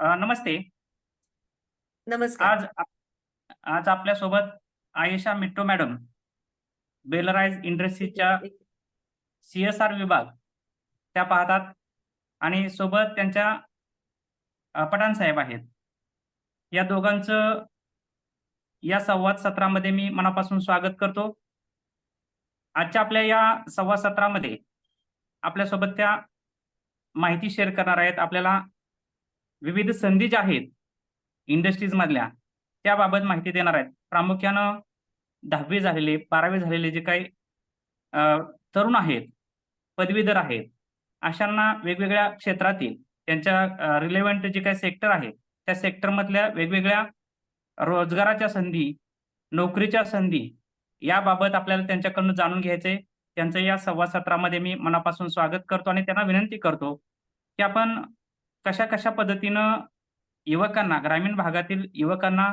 नमस्ते. नमस्कार. आज आज आपल्यासोबत आयेशा मिट्टो मॅडम बेलराइज इंडस्ट्रीजच्या सीएसआर विभाग त्या पाहतात आणि सोबत त्यांच्या पठाण साहेब आहेत. या दोघांचं या संवाद सत्रामध्ये मी मनापासून स्वागत करतो. आजच्या आपल्या या संवाद सत्रामध्ये आपल्यासोबत त्या माहिती शेअर करणार आहेत आपल्याला विविध संधी ज्या आहेत इंडस्ट्रीज मधल्या त्याबाबत माहिती देणार आहेत. प्रामुख्यानं दहावी झालेले बारावी झालेले जे काही तरुण आहेत पदवीधर आहेत अशांना वेगवेगळ्या क्षेत्रातील त्यांच्या रिलेव्हंट जे काही सेक्टर आहे त्या सेक्टरमधल्या वेगवेगळ्या रोजगाराच्या संधी नोकरीच्या संधी याबाबत आपल्याला त्यांच्याकडून जाणून घ्यायचे त्यांचं या संवाद सत्रामध्ये मी मनापासून स्वागत करतो आणि त्यांना विनंती करतो की आपण कशा कशा पद्धतीनं युवकांना ग्रामीण भागातील युवकांना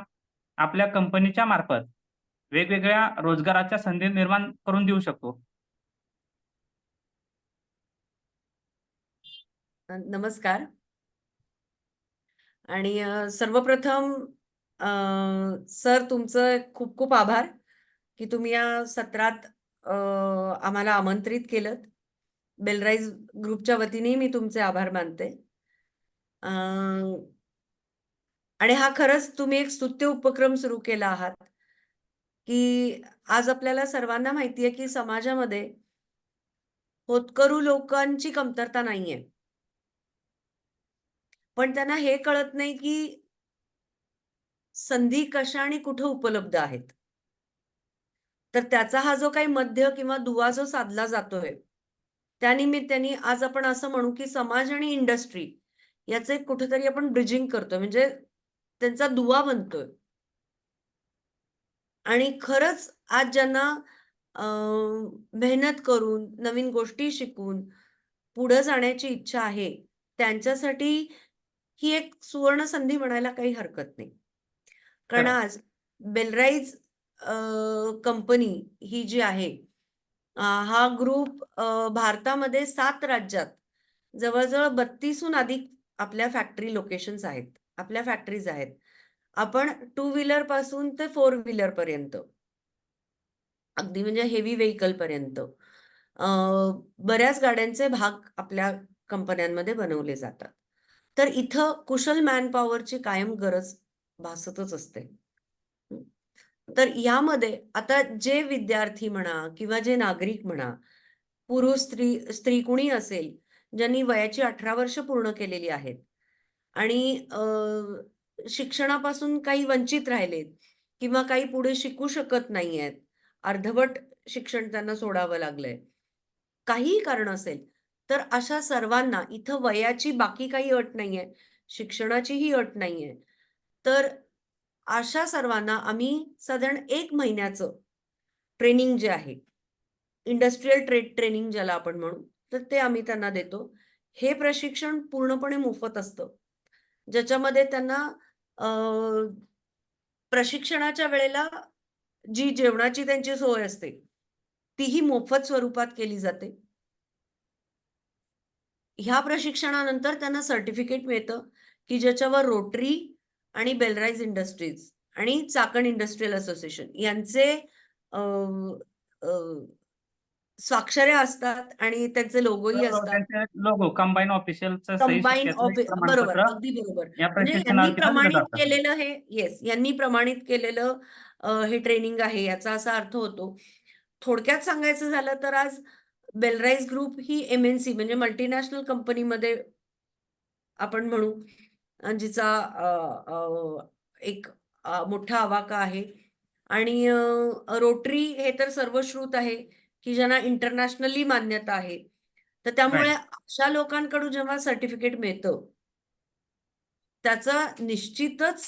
आपल्या कंपनीच्या मार्फत वेगवेगळ्या रोजगाराच्या संधी निर्माण करून देऊ शकतो? नमस्कार. आणि सर्वप्रथम सर तुमचं खूप खूप आभार की तुम्ही या सत्रात आम्हाला आमंत्रित केलं बेलराईज ग्रुपच्या वतीने मी तुमचे आभार मानते. आणि हा खरंच तुम्ही एक स्तुत्य उपक्रम सुरू केला आहात की आज आपल्याला सर्वांना माहिती आहे की समाजामध्ये होतकरू लोकांची कमतरता नाहीये. पण त्यांना हे कळत नाही की संधी कशा आणि कुठं उपलब्ध आहेत. तर त्याचा हा जो काही मध्य किंवा दुवा जो साधला जातोय त्यानिमित्ताने आज आपण असं म्हणू की समाज आणि इंडस्ट्री याचं एक कुठेतरी आपण ब्रिजिंग करतोय. म्हणजे त्यांचा दुवा बनतोय. आणि खरंच आज ज्यांना मेहनत करून नवीन गोष्टी शिकून पुढे जाण्याची इच्छा आहे त्यांच्यासाठी ही एक सुवर्ण संधी म्हणायला काही हरकत नाही. कारण. आज बेलराईज कंपनी ही जी आहे हा ग्रुप भारतामध्ये सात राज्यात जवळजवळ बत्तीसहून अधिक आपल्या फॅक्टरी लोकेशन्स आहेत आपल्या फॅक्टरीज आहेत. आपण टू व्हीलरपासून ते फोर व्हीलर पर्यंत अगदी म्हणजे हेवी व्हेकल पर्यंत बऱ्याच गाड्यांचे भाग आपल्या कंपन्यांमध्ये बनवले जातात. तर इथं कुशल मॅनपॉवरची कायम गरज भासतच असते. तर यामध्ये आता जे विद्यार्थी म्हणा किंवा जे नागरिक म्हणा पुरुष स्त्री स्त्री कुणी असेल ज्यांनी वयाची अठरा वर्ष पूर्ण केलेली आहेत. आणि शिक्षणापासून काही वंचित राहिलेत किंवा काही पुढे शिकू शकत नाही आहेत अर्धवट शिक्षण त्यांना सोडावं लागलंय. काहीही कारण असेल तर अशा सर्वांना इथं वयाची बाकी काही अट नाहीये शिक्षणाचीही अट नाहीये. तर अशा सर्वांना आम्ही साधारण एक महिन्याचं ट्रेनिंग जे आहे इंडस्ट्रीयल ट्रेड ट्रेनिंग ज्याला आपण म्हणू तर ते आम्ही त्यांना देतो. हे प्रशिक्षण पूर्णपणे मोफत असतं. ज्याच्यामध्ये त्यांना प्रशिक्षणाच्या वेळेला जी जेवणाची त्यांची सोय असते तीही मोफत स्वरूपात केली जाते. ह्या प्रशिक्षणानंतर त्यांना सर्टिफिकेट मिळतं की ज्याच्यावर रोटरी आणि बेलराईज इंडस्ट्रीज आणि चाकण इंडस्ट्रीयल असोसिएशन यांचे स्वाक्षऱ्या असतात आणि त्यांचे लोगोही असतात. लोगो कंबाईन ऑफिशियलचं सही कंबाईन बरोबर अगदी बरोबर. म्हणजे यांनी प्रमाणित केलेलं हे येस यांनी प्रमाणित केलेलं हे ट्रेनिंग आहे याचा असा अर्थ होतो. थोडक्यात सांगायचं झालं तर आज बेलराईज ग्रुप ही एम एन सी म्हणजे मल्टीनॅशनल कंपनीमध्ये आपण म्हणू जिचा एक मोठा आवाका आहे. आणि रोटरी हे तर सर्वश्रुत आहे. की ज्यांना इंटरनॅशनली मान्यता आहे. तर त्यामुळे अशा लोकांकडून जेव्हा सर्टिफिकेट मिळतं त्याचा निश्चितच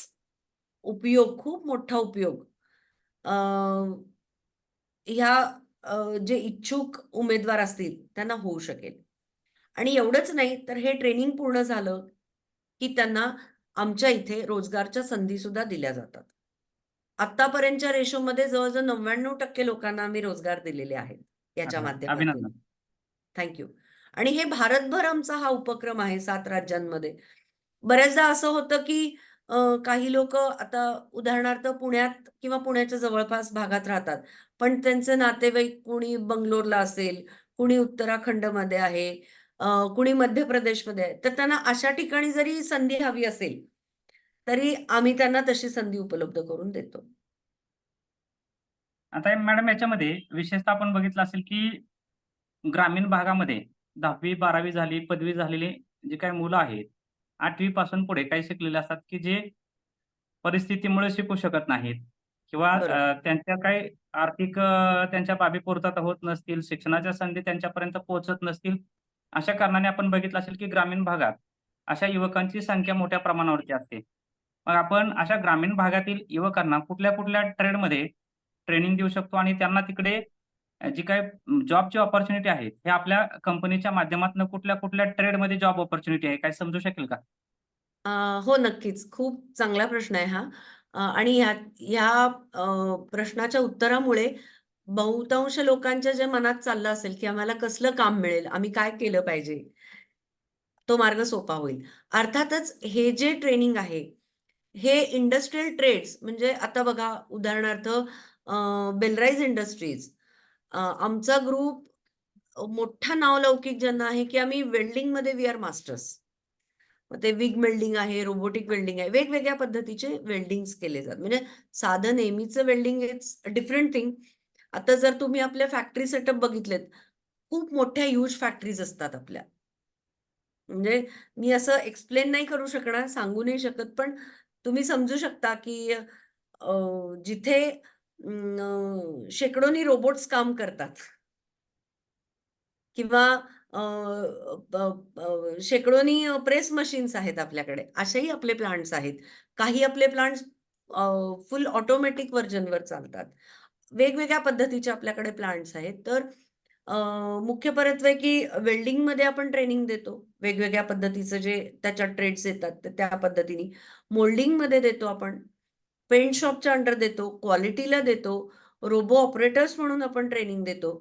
उपयोग खूप मोठा उपयोग अं, ह्या जे इच्छुक उमेदवार असतील त्यांना होऊ शकेल. आणि एवढंच नाही तर हे ट्रेनिंग पूर्ण झालं की त्यांना आमच्या इथे रोजगारच्या संधी सुद्धा दिल्या जातात. आतापर्यंतच्या रेशोमध्ये जवळजवळ नव्याण्णव टक्के लोकांना आम्ही रोजगार दिलेले आहेत याच्या माध्यमातून. थँक्यू आणि हे भारतभर आमचा हा उपक्रम आहे सात राज्यांमध्ये. बऱ्याचदा असं होतं की काही लोक आता उदाहरणार्थ पुण्यात किंवा पुण्याच्या जवळपास भागात राहतात. पण त्यांचे नातेवाईक कुणी बंगलोरला असेल कुणी उत्तराखंडमध्ये आहे कुणी मध्य प्रदेशमध्ये आहे. तर त्यांना अशा ठिकाणी जरी संधी हवी असेल तरी आम्ही त्यांना तशी संधी उपलब्ध करून देतो. आता मॅडम याच्यामध्ये विशेषतः आपण बघितलं असेल की ग्रामीण भागामध्ये दहावी बारावी झाली पदवी झालेली जी काही मुलं आहेत आठवी पासून पुढे काही शिकलेले असतात की जे परिस्थितीमुळे शिकू शकत नाहीत किंवा त्यांच्या काही आर्थिक त्यांच्या बाबी पूर्तता होत नसतील शिक्षणाच्या संधी त्यांच्यापर्यंत पोहोचत नसतील अशा कारणाने आपण बघितलं असेल की ग्रामीण भागात अशा युवकांची संख्या मोठ्या प्रमाणावरती असते. मग आपण अशा ग्रामीण भागातील युवकांना कुठल्या कुठल्या ट्रेडमध्ये ट्रेनिंग देऊ शकतो आणि त्यांना तिकडे जी काय जॉबची ऑपॉर्च्युनिटी आहे हे आपल्या कंपनीच्या माध्यमातून कुठल्या कुठल्या ट्रेडमध्ये जॉब ऑपॉर्च्युनिटी आहे? काय समजू शकेल का? हो नक्कीच. खूप चांगला प्रश्न आहे हा. आणि ह्या ह्या प्रश्नाच्या उत्तरामुळे बहुतांश लोकांच्या जे मनात चाललं असेल की आम्हाला कसलं काम मिळेल आम्ही काय केलं पाहिजे तो मार्ग सोपा होईल. अर्थातच हे जे ट्रेनिंग आहे हे इंडस्ट्रियल ट्रेड्स म्हणजे आता बघा उदाहरणार्थ बेलराईज इंडस्ट्रीज आमचा ग्रुप मोठा नावलौकिक ज्यांना आहे की आम्ही वेल्डिंगमध्ये वी आर मास्टर्स मग ते विग वेल्डिंग आहे रोबोटिक वेल्डिंग आहे वेगवेगळ्या पद्धतीचे वेल्डिंग्स केले जातात. म्हणजे साधं नेहमीचं वेल्डिंग इट्स डिफरंट थिंग आता जर तुम्ही आपल्या फॅक्टरी सेटअप बघितलेत खूप मोठ्या ह्यूज फॅक्टरीज असतात आपल्या. म्हणजे मी असं एक्सप्लेन नाही करू शकणार सांगू नाही शकत पण तुम्ही समजू शकता की जिथे शेकडोनी रोबोट्स काम करतात. किंवा शेकडोनी प्रेस मशीन्स आहेत आपल्याकडे असेही आपले प्लांट्स आहेत. काही आपले प्लांट्स फुल ऑटोमॅटिक व्हर्जनवर चालतात. वेगवेगळ्या पद्धतीचे आपल्याकडे प्लांट्स आहेत. तर मुख्य परत्वे की वेल्डिंगमध्ये आपण ट्रेनिंग देतो. वेगवेगळ्या पद्धतीचं जे त्याच्यात ट्रेड्स येतात त्या पद्धतीने. मोल्डिंगमध्ये देतो आपण. पेंट शॉपच्या अंडर देतो क्वालिटीला देतो. रोबो ऑपरेटर्स म्हणून आपण ट्रेनिंग देतो.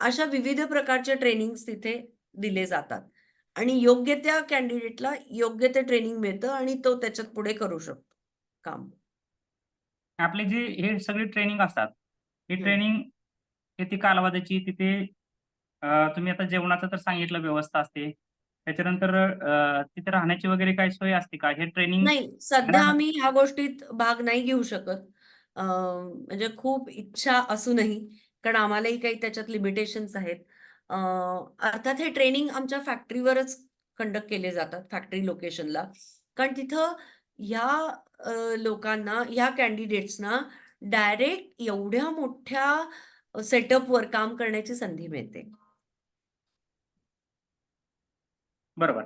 अशा विविध प्रकारचे ट्रेनिंग्स तिथे दिले जातात. आणि योग्य त्या कॅन्डिडेटला योग्य ते ट्रेनिंग मिळतं आणि तो त्याच्यात पुढे करू शकतो काम. आपली जी हे सगळी ट्रेनिंग असतात ही. ट्रेनिंग किती कालावधीची तिथे तुम्ही आता जेवणाचं तर सांगितलं व्यवस्था असते. त्याच्यानंतर अ, तिथे राहण्याची वगैरे काही सोय असते का? हे ट्रेनिंग नाही सध्या आम्ही ह्या गोष्टीत भाग नाही घेऊ शकत. अं, म्हणजे खूप इच्छा असूनही कारण आम्हालाही काही त्याच्यात लिमिटेशन्स आहेत. अं, अर्थात हे ट्रेनिंग आमच्या फॅक्टरीवरच कंडक्ट केले जातात फॅक्टरी लोकेशनला कारण तिथं ह्या अं, लोकांना ह्या कॅन्डिडेट्सना डायरेक्ट एवढ्या मोठ्या सेटअपवर काम करण्याची संधी मिळते. बरोबर.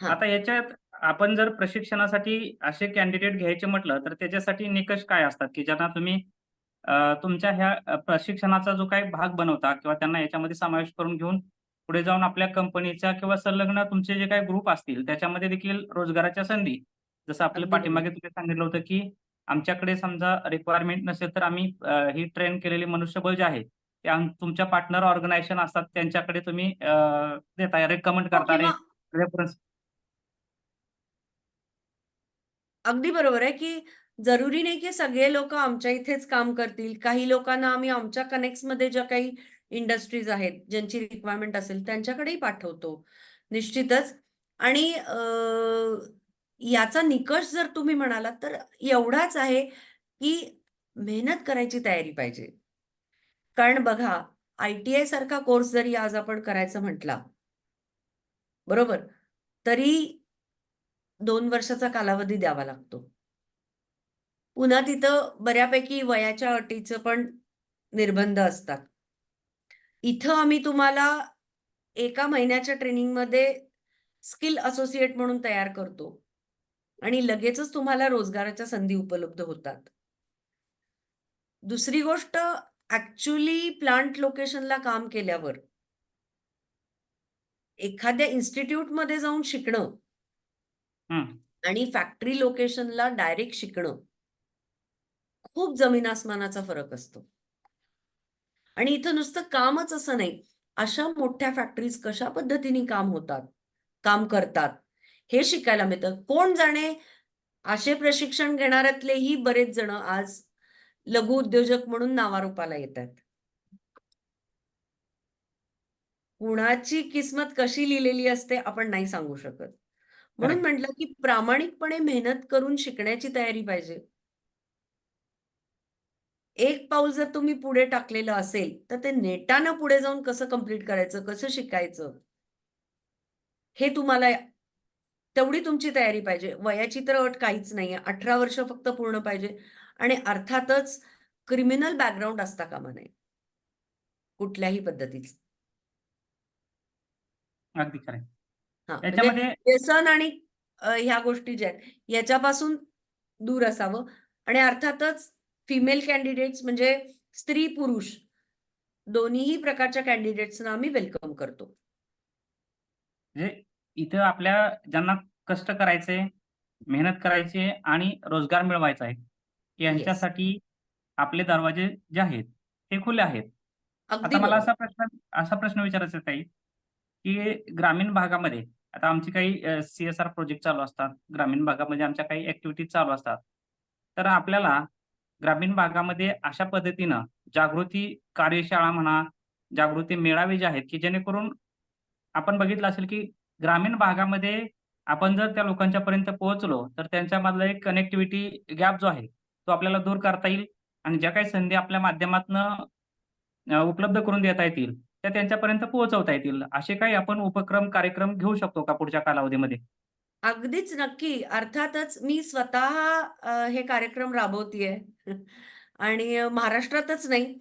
हा. आता याच्यात आपण जर प्रशिक्षणासाठी असे कॅन्डिडेट घ्यायचे म्हटलं तर त्याच्यासाठी निकष काय असतात? की ज्यांना तुम्ही अ, तुमच्या ह्या अ, प्रशिक्षणाचा जो काही भाग बनवता किंवा त्यांना याच्यामध्ये समावेश करून घेऊन पुढे जाऊन आपल्या कंपनीच्या किंवा संलग्न तुमचे जे काही ग्रुप असतील त्याच्यामध्ये देखील रोजगाराच्या संधी. जसं आपल्या अगदी पाठीमागे तुम्ही सांगितलं होतं की आमच्याकडे समजा रिक्वायरमेंट नसेल तर आम्ही अ, ही ट्रेन केलेली मनुष्यबळ जे आहे ते आम- तुमच्या पार्टनर ऑर्गनायझेशन असतात त्यांच्याकडे तुम्ही अ, देताय रेकमेंड हो, करता किंवा अगदी बरोबर आहे, की जरुरी नाही की सगळे लोक आमच्या इथेच काम करतील. काही लोकांना आम्ही आमच्या कनेक्ट्समध्ये ज्या काही इंडस्ट्रीज आहेत, ज्यांची रिक्वायरमेंट असेल त्यांच्याकडेही पाठवतो. निश्चितच आणि याचा निकष जर तुम्ही म्हणालात तर एवढाच आहे, की मेहनत करायची तयारी पाहिजे. कारण बघा, आय-टी-आय सारखा कोर्स जरी आज आपण करायचा म्हटला, बरोबर? तरी दोन वर्षाचा कालावधी द्यावा लागतो. पुन्हा तिथं बऱ्यापैकी वयाच्या अटीचं पण निर्बंध असतात. इथं आम्ही तुम्हाला एका महिन्याच्या ट्रेनिंगमध्ये स्किल असोसिएट म्हणून तयार करतो आणि लगेचच तुम्हाला रोजगाराच्या संधी उपलब्ध होतात. दुसरी गोष्ट ऍक्च्युली प्लांट लोकेशनला काम केल्यावर एखाद्या इन्स्टिट्यूटमध्ये जाऊन शिकणं. आणि फॅक्टरी लोकेशनला डायरेक्ट शिकणं खूप जमीन आसमानाचा फरक असतो. आणि इथं नुसतं कामच असं नाही. अशा मोठ्या फॅक्टरीज कशा पद्धतीने काम होतात, काम करतात, हे शिकायला मिळतं कोण जाणे असे प्रशिक्षण घेणाऱ्यातलेही बरेच जण आज लघु उद्योजक म्हणून नावारूपाला येत आहेत कुणाची किस्मत कशी लिहिलेली असते आपण नाही सांगू शकत. म्हणून. म्हटलं की प्रामाणिकपणे मेहनत करून शिकण्याची तयारी पाहिजे. एक पाऊल जर तुम्ही पुढे टाकलेलं असेल तर ते नेटानं पुढे जाऊन कसं कंप्लीट करायचं कसं शिकायचं हे तुम्हाला तेवढी तुमची तयारी पाहिजे. वयाची तर अट काहीच नाहीये. अठरा वर्ष फक्त पूर्ण पाहिजे. आणि अर्थातच क्रिमिनल बॅकग्राऊंड असता कामा नये. कुठल्याही पद्धतीचं. अगदी खरं. हा म्हणजे व्यसन आणि ह्या गोष्टी ज्या आहेत याच्यापासून दूर असावं आणि अर्थातच फिमेल कॅन्डिडेट्स म्हणजे स्त्री पुरुष दोन्हीही प्रकारच्या कॅन्डिडेट्सना आम्ही वेलकम करतो म्हणजे इथं आपल्या ज्यांना कष्ट करायचे मेहनत करायची आणि रोजगार मिळवायचा आहे यांच्यासाठी आपले दरवाजे जे आहेत ते खुले आहेत आता मला. असा प्रश्न असा प्रश्न विचारायचा ताई की ग्रामीण भागामध्ये आता आमचे काही सीएसआर प्रोजेक्ट चालू असतात ग्रामीण भागामध्ये आमच्या काही ऍक्टिव्हिटीज चालू असतात. तर आपल्याला ग्रामीण भागामध्ये अशा पद्धतीनं जागृती कार्यशाळा म्हणा जागृती मेळावे जे आहेत की जेणेकरून आपण बघितलं असेल की ग्रामीण भागामध्ये आपण जर त्या लोकांच्या पर्यंत पोहोचलो तर त्यांच्यामधला एक कनेक्टिव्हिटी गॅप जो आहे तो आपल्याला दूर करता येईल आणि ज्या काही संधी आपल्या माध्यमातून उपलब्ध करून देता येतील त्या त्यांच्यापर्यंत पोहोचवता येतील. असे काही आपण उपक्रम कार्यक्रम घेऊ शकतो का पुढच्या कालावधीमध्ये? अगदीच नक्की. अर्थातच मी स्वतः हे कार्यक्रम राबवतीये. आणि महाराष्ट्रातच नाही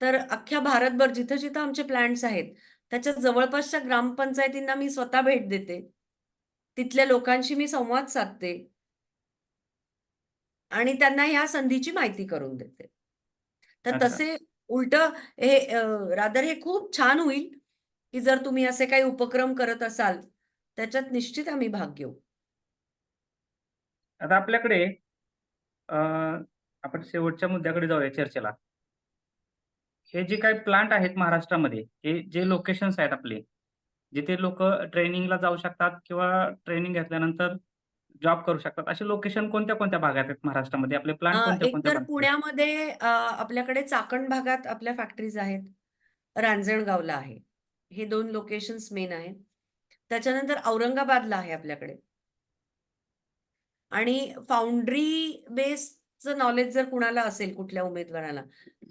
तर अख्ख्या भारतभर जिथं जिथं आमचे प्लॅन्ट्स आहेत त्याच्या जवळपासच्या ग्रामपंचायतींना मी स्वतः भेट देते. तिथल्या लोकांशी मी संवाद साधते. आणि त्यांना ह्या संधीची माहिती करून देते. तर. तसे उलट हे रादर हे खूप छान होईल की जर तुम्ही असे काही उपक्रम करत असाल त्याच्यात निश्चित आम्ही भाग घेऊ. आता आपल्याकडे आपण शेवटच्या मुद्द्याकडे जाऊया चर्चेला. हे जे काही प्लांट आहेत महाराष्ट्रामध्ये हे जे लोकेशन्स आहेत आपले जिथे लोक ट्रेनिंगला जाऊ शकतात किंवा ट्रेनिंग घेतल्यानंतर जॉब करू शकतात. असे लोकेशन कोणत्या कोणत्या भागात आहेत महाराष्ट्रामध्ये? आपले प्लांट अ, कोणत्या एक कोणत्या तर भागात? पुण्यामध्ये अ, आपल्याकडे चाकण भागात आपल्या फॅक्टरीज आहेत. रांजणगावला आहे. हे दोन लोकेशन्स मेन आहेत. त्याच्यानंतर औरंगाबादला आहे आपल्याकडे. आणि फाउंड्री बेसचं नॉलेज जर कुणाला असेल कुठल्या उमेदवाराला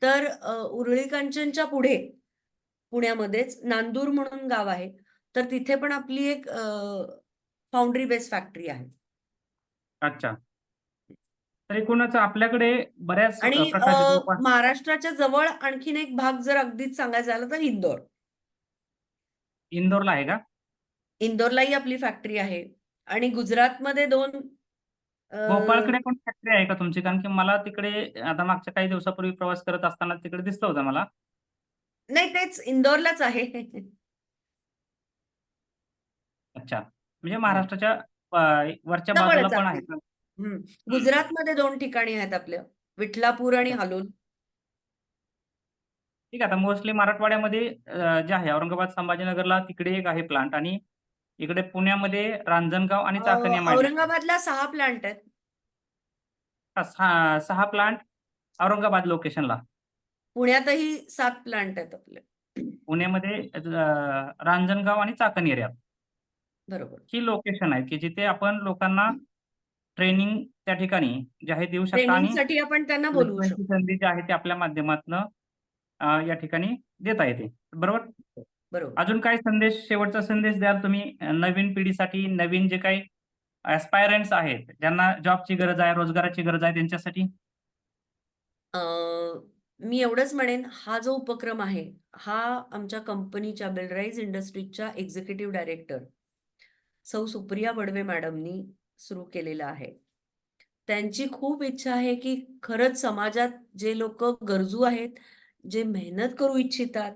तर अ, उरळी कांचनच्या पुढे पुण्यामध्येच नांदूर म्हणून गाव आहे. तर तिथे पण आपली एक फाउंड्री बेस फॅक्टरी आहे. अच्छा. तर एकूणच आपल्याकडे बऱ्याच आणि अ, महाराष्ट्राच्या जवळ आणखीन एक भाग जर अगदीच सांगायचं झालं तर इंदोर. इंदोरला आहे का? इंदोरलाही आपली फॅक्टरी आहे. आणि गुजरातमध्ये दोन अ, भोपाळकडे पण फॅक्टरी आहे का तुमची? कारण की मला तिकडे आता मागच्या काही दिवसापूर्वी प्रवास करत असताना तिकडे दिसलं होतं मला. नाही तेच इंदोरलाच आहे. अच्छा. म्हणजे महाराष्ट्राच्या वरच्या बाजूला पण आहे. आहेत हम्म. गुजरातमध्ये दोन ठिकाणी आहेत आपल्या विठलापूर आणि हालोल. ठीक आहे आता मोस्टली मराठवाड्यामध्ये जे आहे औरंगाबाद संभाजीनगरला तिकडे एक आहे प्लांट आणि इकडे पुण्यामध्ये रांजणगाव आणि चाकण औरंगाबादला सहा प्लांट आहेत. सहा सहा प्लांट औरंगाबाद लोकेशनला पुण्यातही सात प्लांट आहेत आपले. पुण्यामध्ये रांजणगाव आणि चाकण एरियात बरोबर. ही लोकेशन आहेत की जिथे आपण लोकांना ट्रेनिंग त्या ठिकाणी जे आहे देऊ शकता आणि ट्रेनिंगसाठी आपण त्यांना बोलवू प्लेसमेंटची शकतो. संधी जी आहे ती आपल्या माध्यमातनं या ठिकाणी देता येते. बरोबर? बरोबर. अजून काय संदेश शेवटचा संदेश द्याल तुम्ही? नवीन पिढीसाठी नवीन जे काही ऍस्पायरंट्स आहेत ज्यांना जॉबची गरज आहे रोजगाराची गरज आहे त्यांच्यासाठी? मी एवढंच म्हणेन हा जो उपक्रम आहे हा आमच्या कंपनीच्या बेलराईज इंडस्ट्रीजच्या एक्झिक्युटिव्ह डायरेक्टर सौ सुप्रिया बडवे मॅडमनी सुरू केलेलं आहे. त्यांची खूप इच्छा आहे की खरंच समाजात जे लोक गरजू आहेत जे मेहनत करू इच्छितात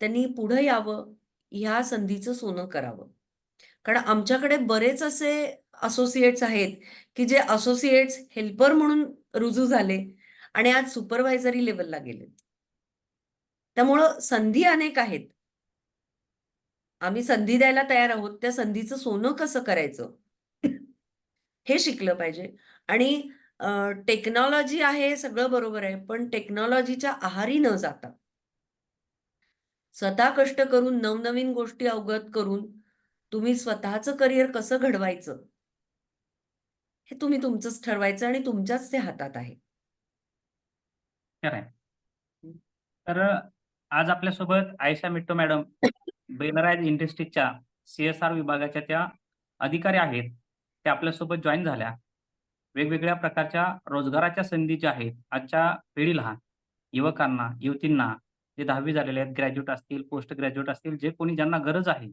त्यांनी पुढे यावं ह्या संधीचं सोनं करावं. कारण आमच्याकडे बरेच असे असोसिएट्स आहेत की जे असोसिएट्स हेल्पर म्हणून रुजू झाले आणि आज सुपरवायझरी लेवलला गेले त्यामुळं संधी अनेक आहेत. आम्ही संधी द्यायला तयार आहोत त्या संधीचं सोनं कसं करायचं? हे शिकलं पाहिजे. आणि टेक्नॉलॉजी आहे सगळं बरोबर आहे पण टेक्नॉलॉजीच्या आहारी न जाता स्वतः कष्ट करून नवनवीन गोष्टी अवगत करून तुम्ही स्वतःचं करिअर कसं घडवायचं? हे तुम्ही तुमचंच ठरवायचं आणि तुमच्याच ते हातात आहे. तर आज आपल्यासोबत आयशा मिट्टो मॅडम बेलराज इंडस्ट्रीजच्या सीएसआर विभागाच्या त्या अधिकारी आहेत त्या आपल्यासोबत जॉईन झाल्या. वेगवेगळ्या प्रकारच्या रोजगाराच्या संधी ज्या आहेत आजच्या पिढीला युवकांना युवतींना जे दहावी झालेले आहेत ग्रॅज्युएट असतील पोस्ट ग्रॅज्युएट असतील जे कोणी ज्यांना गरज आहे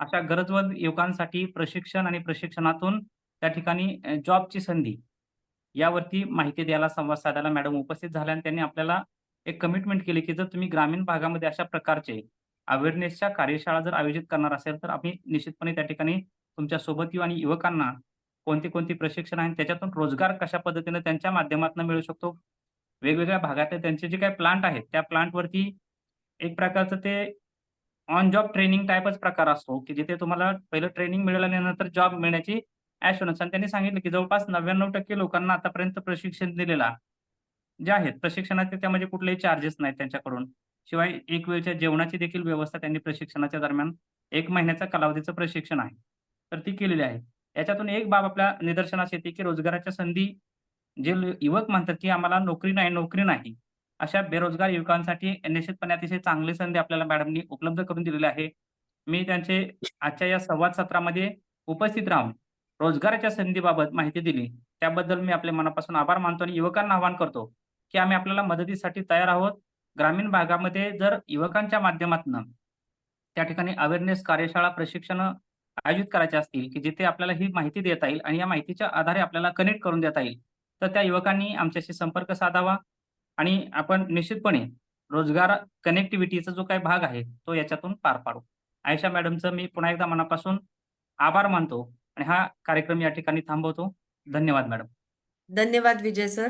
अशा गरजवंत युवकांसाठी प्रशिक्षण आणि प्रशिक्षणातून त्या ठिकाणी जॉबची संधी यावरती माहिती द्यायला संवाद साधायला मॅडम उपस्थित झाल्या आणि त्यांनी आपल्याला एक कमिटमेंट केली की जर तुम्ही ग्रामीण भागामध्ये अशा प्रकारचे अवेअरनेसच्या कार्यशाळा जर आयोजित करणार असेल तर आम्ही निश्चितपणे त्या ठिकाणी तुमच्यासोबत येऊ आणि युवकांना कोणती कोणती प्रशिक्षण आहे त्याच्यातून रोजगार कशा पद्धतीने त्यांच्या माध्यमातून मिळू शकतो? वेगवेगळ्या भागातले त्यांचे जे काही प्लांट आहेत त्या प्लांटवरती एक प्रकारचं ते ऑन जॉब ट्रेनिंग टाईपच प्रकार असतो की जिथे तुम्हाला पहिलं ट्रेनिंग मिळाल्यानंतर जॉब मिळण्याची ॲश्युरन्स आणि त्यांनी सांगितलं की जवळपास नव्याण्णव टक्के लोकांना आतापर्यंत प्रशिक्षण दिलेला जे आहेत प्रशिक्षणाचे त्यामध्ये कुठलेही चार्जेस नाहीत त्यांच्याकडून. शिवाय एक वेळच्या जेवणाची देखील व्यवस्था त्यांनी प्रशिक्षणाच्या दरम्यान एक महिन्याच्या कालावधीचं प्रशिक्षण आहे. तर ती केलेली आहे. याच्यातून एक बाब आपल्या निदर्शनास येते की रोजगाराच्या संधी जे युवक म्हणतात की आम्हाला नोकरी नाही नोकरी नाही अशा बेरोजगार युवकांसाठी निश्चितपणे अतिशय चांगली संधी आपल्याला मॅडमनी उपलब्ध करून दिलेली आहे. मी त्यांचे आजच्या या संवाद सत्रामध्ये उपस्थित राहून रोजगाराच्या संधीबाबत माहिती दिली. त्याबद्दल मी आपले मनापासून आभार मानतो आणि युवकांना आवाहन करतो की आम्ही आपल्याला मदतीसाठी तयार आहोत. ग्रामीण भागामध्ये जर युवकांच्या माध्यमातून त्या ठिकाणी अवेअरनेस कार्यशाळा प्रशिक्षण आयोजित करायचे असतील की जिथे आपल्याला ही माहिती देता येईल आणि या माहितीच्या आधारे आपल्याला कनेक्ट करून देता येईल तर त्या युवकांनी आमच्याशी संपर्क साधावा आणि आपण निश्चितपणे रोजगार कनेक्टिव्हिटीचा जो काही भाग आहे तो याच्यातून पार पाडू. आयशा मॅडमचं मी पुन्हा एकदा मनापासून आभार मानतो आणि हा कार्यक्रम या ठिकाणी थांबवतो. धन्यवाद मॅडम. धन्यवाद विजय सर.